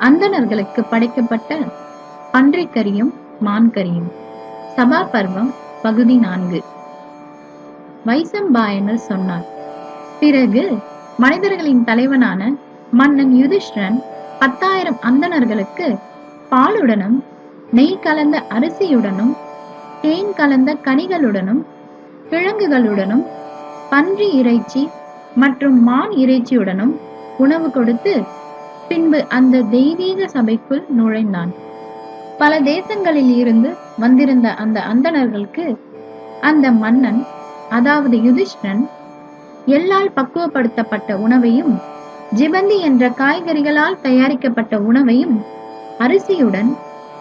அந்தணர்களுக்கு படைக்கப்பட்ட பன்றிக்கரியும் மான்கரியும். சபா பர்வம் பகுதி நான்கு. வைசம்பாயனர் சொன்னார். பிறகு மனிதர்களின் தலைவனான மன்னன் யுதிஷ்டன் பத்தாயிரம் அந்தணர்களுக்கு பாலுடனும் நெய் கலந்த அரிசியுடனும் தேன் கலந்த கனிகளுடனும் கிழங்குகளுடனும் பன்றி இறைச்சி மற்றும் மான் இறைச்சியுடனும் உணவு கொடுத்து பின்பு அந்த தெய்வீக சபைக்குள் நுழைந்தான். பல தேசங்களில் இருந்து வந்திருந்த அந்த அந்தணர்களுக்கு அந்த மன்னன் அதாவது யுதிஷ்டன் எல்லால் பக்குவப்படுத்தப்பட்ட உணவையும் ஜிபந்தி என்ற காய்கறிகளால் தயாரிக்கப்பட்ட உணவையும் அரிசியுடன்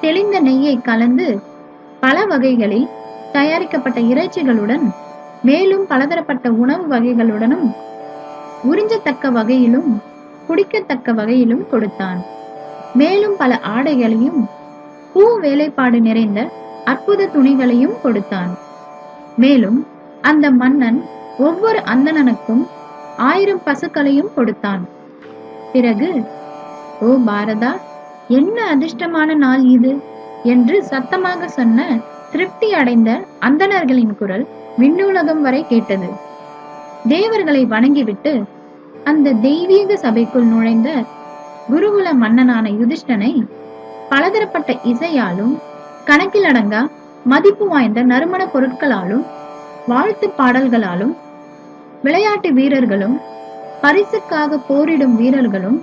தெளிந்த நெய்யை கலந்து பல வகைகளில் தயாரிக்கப்பட்ட இறைச்சிகளுடன் மேலும் பலதரப்பட்ட உணவு வகைகளுடனும் உறிஞ்சத்தக்க வகையிலும் குடிக்கத்தக்க வகையிலும் கொடுத்தான். மேலும் பல ஆடைகளையும் பூ வேலைப்பாடு நிறைந்த அற்புத துணிகளையும் கொடுத்தான். மேலும் அந்த மன்னன் ஒவ்வொரு அந்தணனுக்கும் ஆயிரம் பசுக்களையும் கொடுத்தான். பிறகு ஓ பாரதா என்ன அதிர்ஷ்டமான நாள் இது? என்று சத்தமாக சொன்ன திருப்தி அடைந்த அந்தணர்களின் குரல் விண்ணுலகம் வரை கேட்டது. தேவர்களை வணங்கிவிட்டு அந்த தெய்வீக சபைக்குள் நுழைந்த குருகுல மன்னனான யுதிஷ்டனை பலதரப்பட்ட இசையாலும் கணக்கிலடங்கா மதிப்பு வாய்ந்த நறுமண பொருட்களாலும் வாழ்த்து பாடல்களாலும் விளையாட்டு வீரர்களும் பரிசுக்காக போரிடும் வீரர்களும்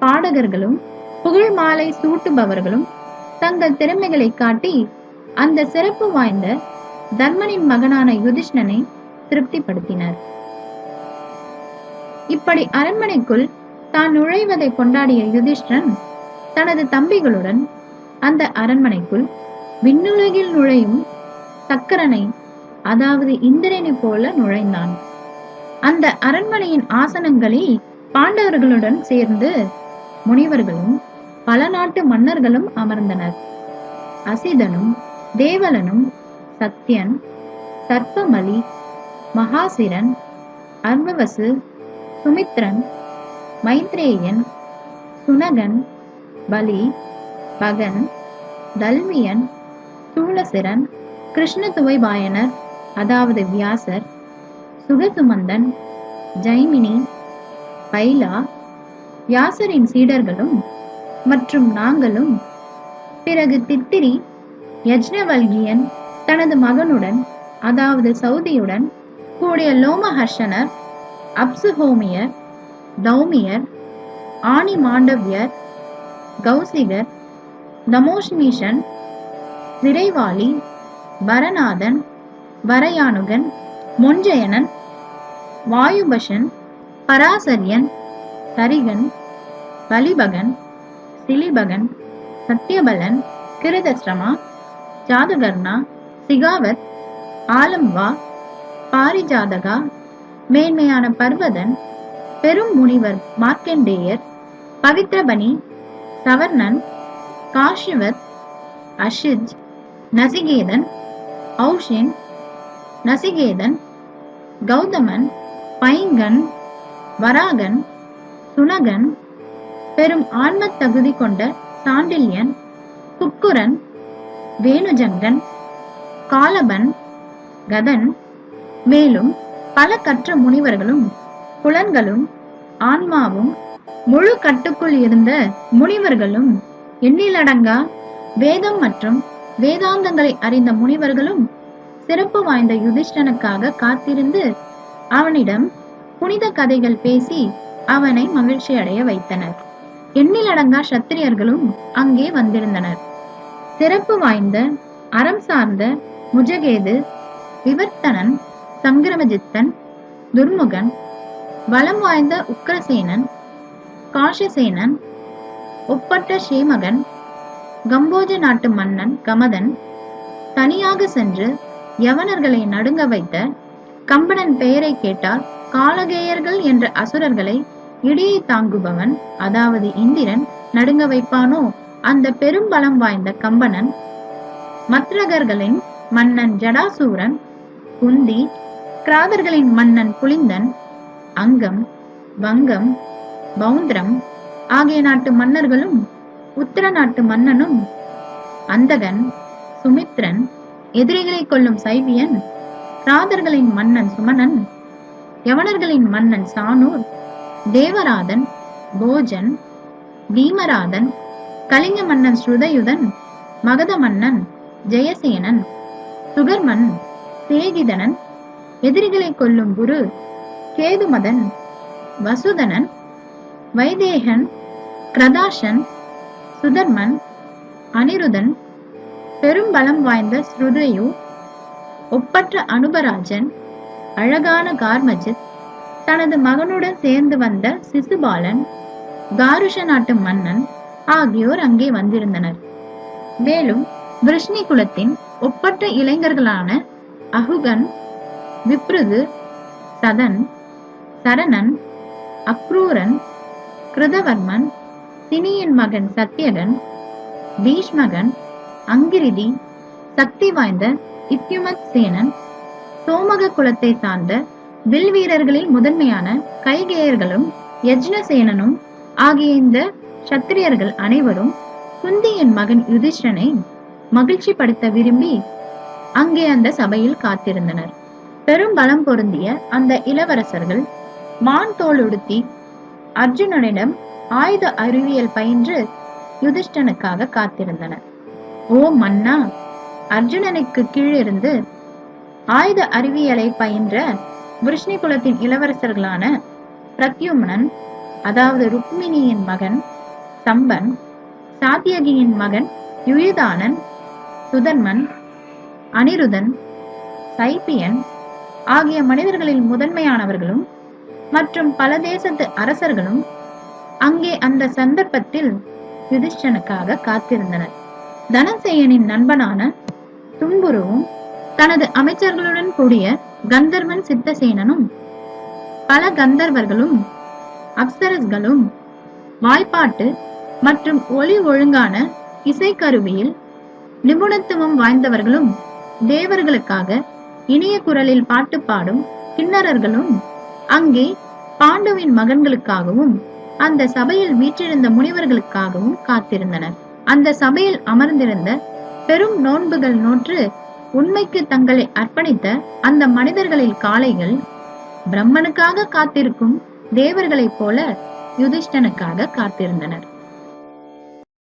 பாடகர்களும் புகழ் மாலை சூட்டுபவர்களும் தங்கள் திறமைகளை காட்டி அந்த சிறப்பு வாய்ந்த தர்மனின் மகனான யுதிஷ்ணனை திருப்திப்படுத்தினர். இப்படி அரண்மனைக்குள் தான் நுழைவதை கொண்டாடிய யுதிஷ்டன் தனது தம்பிகளுடன் அந்த அரண்மனைக்குள் விண்ணுலகில் நுழையும் சக்கரனை அதாவது இந்திரனை போல நுழைந்தான். அந்த அரண்மனையின் ஆசனங்களில் பாண்டவர்களுடன் சேர்ந்து முனிவர்களும் பல நாட்டு மன்னர்களும் அமர்ந்தனர். அசிதனும் தேவலனும் சத்யன் சர்ப்பமலி மகாசிரன் அர்வவசு சுமித்ரன் மைத்ரேயன் சுனகன் பலி பகன் தல்மியன் சூலசிரன் கிருஷ்ணதுவைபாயனர் அதாவது வியாசர் சுகசுமந்தன் ஜைமினி பைலா வியாசரின் சீடர்களும் மற்றும் நாங்களும். பிறகு தித்திரி யஜ்னவல்கியன் தனது மகனுடன் அதாவது சௌதியுடன் கூடிய லோமஹர்ஷனர் அப்சுஹோமியர் தௌமியர் ஆணி மாண்டவ்யர் கௌசிகர் நமோஷ்மீஷன் சிறைவாளி பரநாதன் வரையானுகன் மொஞ்சயனன் வாயுபஷன் பராசரியன் சரிகன் வலிபகன் சிலிபகன் சத்யபலன் கிருதஸ்ரமா ஜாதுகர்ணா சிகாவத் ஆலம்வா பாரிஜாதகா மேன்மையான பர்வதன் பெரும் முனிவர் மார்க்கண்டேயர் பவித்ரபணி சவர்ணன் காஷிவத் அஷிஜ் நசிகேதன் ஔஷின் நசிகேதன் கௌதமன் பைங்கன் வராகன் சுனகன் பெரும் ஆன்மத் தகுதி கொண்ட சாண்டில்யன் குக்குரன் வேணுஜங்கன் காலபன் கதன் மேலும் பல கற்ற முனிவர்களும் புலன்களும் ஆன்மாவும் முழு கட்டுக்குள் இருந்த முனிவர்களும் எண்ணிலடங்கா வேதம் மற்றும் வேதாந்தங்களை அறிந்த முனிவர்களும் சிறப்பு வாய்ந்த யுதிஷ்டனுக்காக காத்திருந்து அவனிடம் புனித கதைகள் பேசி அவனை மகிழ்ச்சி அடைய வைத்தனர். எண்ணிலடங்கா சத்திரியர்களும் அங்கே வந்திருந்தனர். சிறப்பு வாய்ந்த அறம் சார்ந்த முஜகேது விவர்த்தனன் சங்கிரமஜித்தன் துர்முகன் பலம் வாய்ந்த உக்ரசேனன் காஷசேனன் ஒப்பட்ட ஸ்ரீமகன் கம்போஜ நாட்டு மன்னன் கமதன் தனியாக சென்று யவனர்களை நடுங்க வைத்த கம்பனன் பெயரை கேட்டால் காலகேயர்கள் என்ற அசுரர்களை இடியை தாங்குபவன் அதாவது இந்திரன் நடுங்க வைப்பானோ? அந்த பெரும் பலம் வாய்ந்த கம்பனன் மத்ரகர்களின் மன்னன் ஜடாசூரன் குந்தி கிராதர்களின் மன்னன் புலிந்தன் அங்கம் வங்கம் பௌந்திரம் ஆகிய நாட்டு மன்னர்களும் உத்தர நாட்டு மன்னனும் அந்தகன் சுமித்ரன் எதிரிகளை கொல்லும் சைவியன் ராதர்களின் மன்னன் சுமனன் யவனர்களின் மன்னன் சானூர் தேவராதன் போஜன் பீமராதன் கலிங்க மன்னன் ஸ்ருதயுதன் மகத மன்னன் ஜெயசேனன் சுகர்மன் சேகிதனன் எதிரிகளை கொல்லும் குரு கேதுமதன் வசுதனன் வைதேகன் கிரதாசன் சுதர்மன் அனிருதன் பெரும்பலம் வாய்ந்த ஸ்ருதயு ஒப்பற்ற அனுபராஜன் அழகான கார்மஜித் தனது மகனுடன் சேர்ந்து வந்த சிசுபாலன் காருஷ நாட்டு மன்னன் ஆகியோர் அங்கே வந்திருந்தனர். மேலும் விருஷ்ணி குலத்தின் ஒப்பற்ற இளைஞர்களான அகுகன் விப்ருது சதன் சரணன் அக்ரூரன் கிருதவர்மன் சினியின் மகன் சத்யகன் பீஷ்மகன் அங்கிரிதி சக்தி வாய்ந்த இத்யுமத் சேனன் சோமக குலத்தை சார்ந்த வில் வீரர்களில் முதன்மையான கைகேயர்களும் யஜ்னசேனனும் ஆகிய இந்த சத்திரியர்கள் அனைவரும் குந்தியின் மகன் யுதிஷ்டனை மகிழ்ச்சி படுத்த விரும்பி அங்கே அந்த சபையில் காத்திருந்தனர். பெரும் பலம் பொருந்திய அந்த இளவரசர்கள் மான் தோல் உடுத்தி அர்ஜுனனிடம் ஆயுத அறிவியல் பயின்று யுதிஷ்டனுக்காக காத்திருந்தனர். ஓ மன்னா அர்ஜுனனுக்கு கீழிருந்து ஆயுத அறிவியலை பயின்ற விருஷ்ணி குலத்தின் இளவரசர்களான பிரத்யும்னன் அதாவது ருக்மிணியின் மகன் சம்பன் சாத்தியகியின் மகன் யுயுதானன் சுதன்மன் அனிருதன் சைபியன் ஆகிய மனிதர்களில் முதன்மையானவர்களும் மற்றும் பல தேசத்து அரசர்களும் அங்கே அந்த சந்தர்ப்பத்தில் யுதிஷ்டனுக்காக காத்திருந்தனர். தனசேயனின் நண்பனான தும்புருவும் தனது அமைச்சர்களுடன் கூடிய கந்தர்வன் சித்தசேனனும் பல கந்தர்வர்களும் அப்சரஸ்களும் வாய்ப்பாட்டு மற்றும் ஒளி ஒழுங்கான இசைக்கருவியில் நிபுணத்துவம் வாய்ந்தவர்களும் தேவர்களுக்காக இனிய குரலில் பாட்டு பாடும் கிண்ணறர்களும் அங்கே பாண்டுவின் மகன்களுக்காகவும் அந்த சபையில் வீற்றிருந்த முனிவர்களுக்காகவும் காத்திருந்தனர். அந்த சபையில் அமர்ந்திருந்த பெரும் நோன்புகள் நோற்று உண்மைக்கு தங்களை அர்ப்பணித்த அந்த மனிதர்களில் காளைகள் பிரம்மனுக்காக காத்திருக்கும் தேவர்களைப் போல யுதிஷ்டனுக்காக காத்திருந்தனர்.